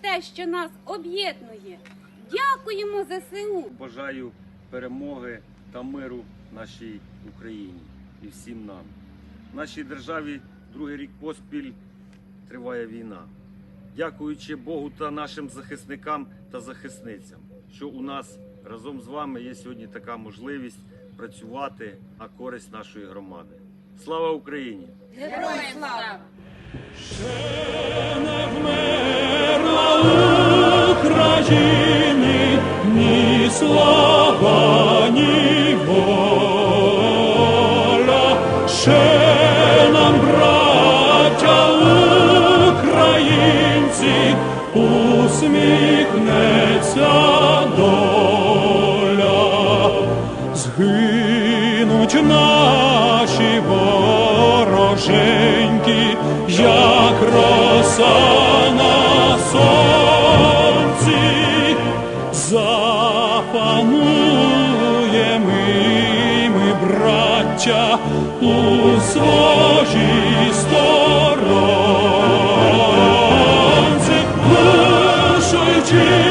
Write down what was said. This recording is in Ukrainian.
те, що нас об'єднує. Дякуємо ЗСУ. Бажаю перемоги та миру нашій Україні і всім нам. В нашій державі другий рік поспіль триває війна. Дякуючи Богу та нашим захисникам та захисницям, що у нас разом з вами є сьогодні така можливість працювати на користь нашої громади. Слава Україні! Героям слава! Ні слава, ні. Ще нам, браття українці, усміхнеться доля. Згинуть наші вороженьки, як роса панує ми, браття, у своїй сторонці, глушуючи.